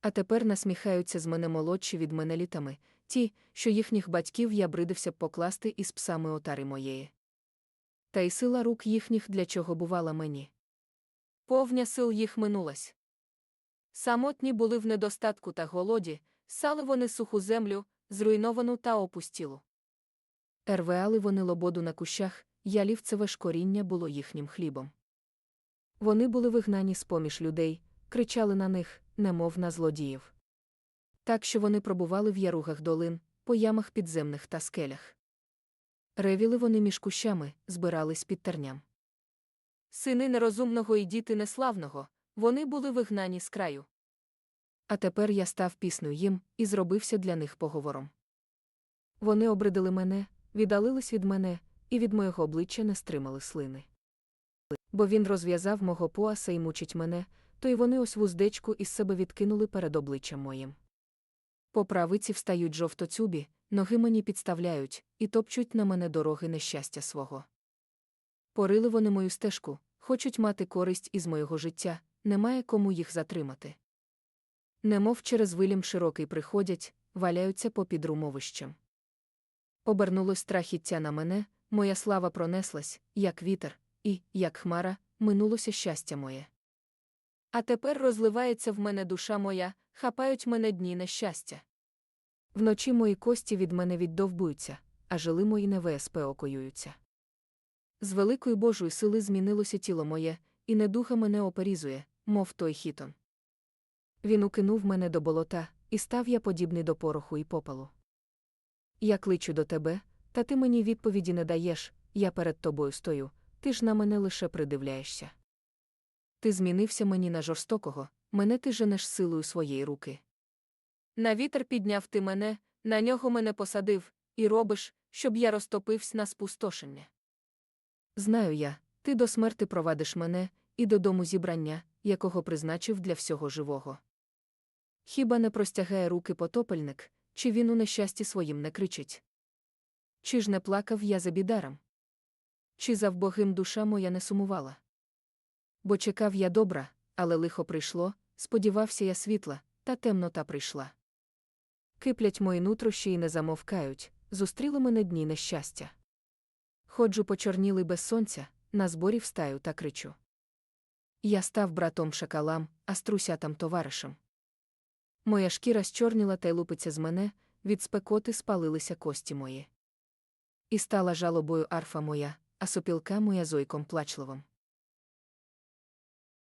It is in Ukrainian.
А тепер насміхаються з мене молодші від мене літами, ті, що їхніх батьків я бридився б покласти із псами отари моєї. Та й сила рук їхніх для чого бувала мені. Повня сил їх минулась. Самотні були в недостатку та голоді, сали вони суху землю, зруйновану та опустілу. Рвеали вони лободу на кущах, ялівцеве шкоріння було їхнім хлібом. Вони були вигнані з поміж людей, кричали на них, немов на злодіїв. Так що вони пробували в яругах долин, по ямах підземних та скелях. Ревіли вони між кущами, збирались під терням. Сини нерозумного і діти неславного, вони були вигнані з краю. А тепер я став піснею їм і зробився для них поговором. Вони обридили мене, віддалились від мене, і від моєго обличчя не стримали слини. Бо він розв'язав мого поаса і мучить мене, то й вони ось вуздечку із себе відкинули перед обличчям моїм. По правиці встають жовтоцюбі, ноги мені підставляють і топчуть на мене дороги нещастя свого. Порили вони мою стежку, хочуть мати користь із моєго життя, немає кому їх затримати. Немов через вилім широкий приходять, валяються попід румовищем. Обернулось страхіття на мене, моя слава пронеслась, як вітер, і, як хмара, минулося щастя моє. А тепер розливається в мене душа моя, хапають мене дні нещастя. Вночі мої кості від мене віддовбуються, а жили мої НВСП окоюються. З великої Божої сили змінилося тіло моє, і недуха мене оперізує, мов той хітон. Він укинув мене до болота, і став я подібний до пороху і попелу. Я кличу до тебе, та ти мені відповіді не даєш, я перед тобою стою, ти ж на мене лише придивляєшся. Ти змінився мені на жорстокого, мене ти женеш силою своєї руки. На вітер підняв ти мене, на нього мене посадив, і робиш, щоб я розтопився на спустошення. Знаю я, ти до смерти провадиш мене, і додому зібрання, якого призначив для всього живого. Хіба не простягає руки потопельник, чи він у нещасті своїм не кричить? Чи ж не плакав я за бідаром? Чи за вбогим душа моя не сумувала? Бо чекав я добра, але лихо прийшло, сподівався я світла, та темнота прийшла. Киплять мої нутрощі і не замовкають, зустріли мене дні нещастя. Ходжу почорнілий без сонця, на зборі встаю та кричу. Я став братом шакалам, а струсятам товаришем. Моя шкіра зчорніла та й лупиться з мене, від спекоти спалилися кості мої. І стала жалобою арфа моя, а сопілка моя зойком плачливим.